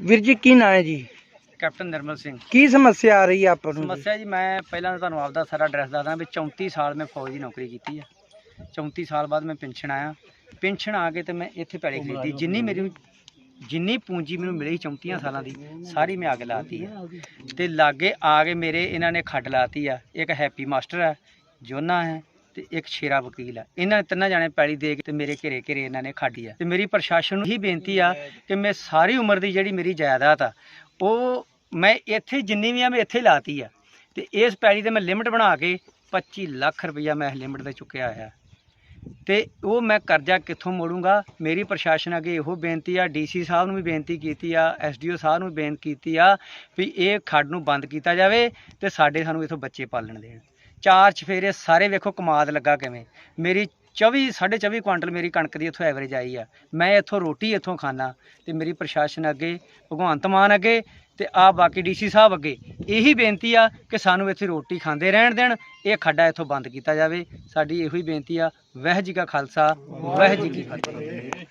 ਵੀਰ ਜੀ ਕੀ ਨਾਂ ਹੈ ਜੀ? ਕੈਪਟਨ ਨਿਰਮਲ ਸਿੰਘ। ਕੀ ਸਮੱਸਿਆ ਆ ਰਹੀ ਹੈ ਆਪਾਂ ਨੂੰ ਜੀ? ਸਮੱਸਿਆ ਜੀ ਮੈਂ ਪਹਿਲਾਂ ਤਾਂ ਤੁਹਾਨੂੰ ਆਪਦਾ ਸਾਰਾ ਐਡਰੈਸ ਦੱਸਦਾ ਵੀ 34 ਸਾਲ ਮੈਂ ਫੌਜ ਦੀ ਨੌਕਰੀ ਕੀਤੀ ਆ। 34 ਸਾਲ ਬਾਅਦ ਮੈਂ ਪੈਨਸ਼ਨ ਆਇਆ। ਪੈਨਸ਼ਨ ਆ ਕੇ ਤੇ ਮੈਂ ਇੱਥੇ ਪੈਲੀ ਖਰੀਦੀ। ਜਿੰਨੀ ਮੇਰੀ ਜਿੰਨੀ ਪੂੰਜੀ ਮੈਨੂੰ ਮਿਲੀ 34 ਸਾਲਾਂ ਦੀ ਸਾਰੀ ਮੈਂ ਅੱਗ ਲਾਤੀ ਹੈ ਤੇ ਲਾਗੇ ਆ ਕੇ ਮੇਰੇ ਇਹਨਾਂ ਨੇ ਖੱਡ ਲਾਤੀ ਆ। ਇੱਕ ਹੈਪੀ ਮਾਸਟਰ ਹੈ ਜੋਨਾ ਹੈ ਤੇ ਇੱਕ ਸ਼ੇਰਾ ਵਕੀਲ ਆ। ਇਹਨਾਂ ਨੇ ਤਿੰਨਾਂ ਜਾਣੇ ਪੈਲੀ ਦੇ ਕੇ ਤੇ ਮੇਰੇ ਘੇਰੇ ਘੇਰੇ ਇਹਨਾਂ ਨੇ ਖਾਡੀ ਆ। ਤੇ ਮੇਰੀ ਪ੍ਰਸ਼ਾਸਨ ਨੂੰ ਇਹੀ ਬੇਨਤੀ ਆ ਕਿ ਮੈਂ ਸਾਰੀ ਉਮਰ ਦੀ ਜਿਹੜੀ ਮੇਰੀ ਜਾਇਦਾਦ ਆ, ਉਹ ਮੈਂ ਇੱਥੇ ਜਿੰਨੀ ਵੀ ਆ, ਮੈਂ ਇੱਥੇ ਲਾਤੀ ਆ। ਤੇ ਇਸ ਪੈਲੀ ਤੇ ਮੈਂ ਲਿਮਟ ਬਣਾ ਕੇ 25 ਲੱਖ ਰੁਪਈਆ ਮੈਂ ਲਿਮਟ ਤੇ ਚੁੱਕਿਆ ਆ ਤੇ ਉਹ ਮੈਂ ਕਰਜ਼ਾ ਕਿੱਥੋਂ ਮੋੜੂੰਗਾ? ਮੇਰੀ ਪ੍ਰਸ਼ਾਸਨ ਅੱਗੇ ਇਹੋ ਬੇਨਤੀ ਆ ਡੀਸੀ ਸਾਹਿਬ ਨੂੰ ਵੀ ਬੇਨਤੀ ਕੀਤੀ ਆ ਐਸਡੀਓ ਸਾਹਿਬ ਨੂੰ ਵੀ ਬੇਨਤੀ ਕੀਤੀ ਆ ਵੀ ਇਹ ਖੱਡ ਨੂੰ ਬੰਦ ਕੀਤਾ ਜਾਵੇ ਤੇ ਸਾਡੇ ਸਾਨੂੰ ਇਥੋਂ ਬੱਚੇ ਪਾਲਣ ਦੇਣ। ਚਾਰ ਚਫੇਰੇ ਸਾਰੇ ਵੇਖੋ ਕਮਾਦ ਲੱਗਾ ਕਿਵੇਂ। ਮੇਰੀ 24 24.5 ਕੁਇੰਟਲ ਮੇਰੀ ਕਣਕ ਦੀ ਇੱਥੋਂ ਐਵਰੇਜ ਆਈ ਆ। ਮੈਂ ਇੱਥੋਂ ਰੋਟੀ ਇੱਥੋਂ ਖਾਣਾ ਤੇ ਮੇਰੀ ਪ੍ਰਸ਼ਾਸਨ ਅੱਗੇ, ਭਗਵੰਤ ਮਾਨ ਅੱਗੇ ਤੇ ਆ ਬਾਕੀ ਡੀਸੀ ਸਾਹਿਬ ਅੱਗੇ। ਇਹੀ ਬੇਨਤੀ ਆ ਕਿ ਸਾਨੂੰ ਇੱਥੇ ਰੋਟੀ ਖਾਂਦੇ ਰਹਿਣ ਦੇਣ, ਇਹ ਖੱਡਾ ਇੱਥੋਂ ਬੰਦ ਕੀਤਾ ਜਾਵੇ। ਸਾਡੀ ਇਹੋ ਹੀ ਬੇਨਤੀ ਆ ਵਹਿ ਜੀ ਕਾ ਖਾਲਸਾ ਵਹਿ ਜੀ ਕੀ ਫਤਿਹ।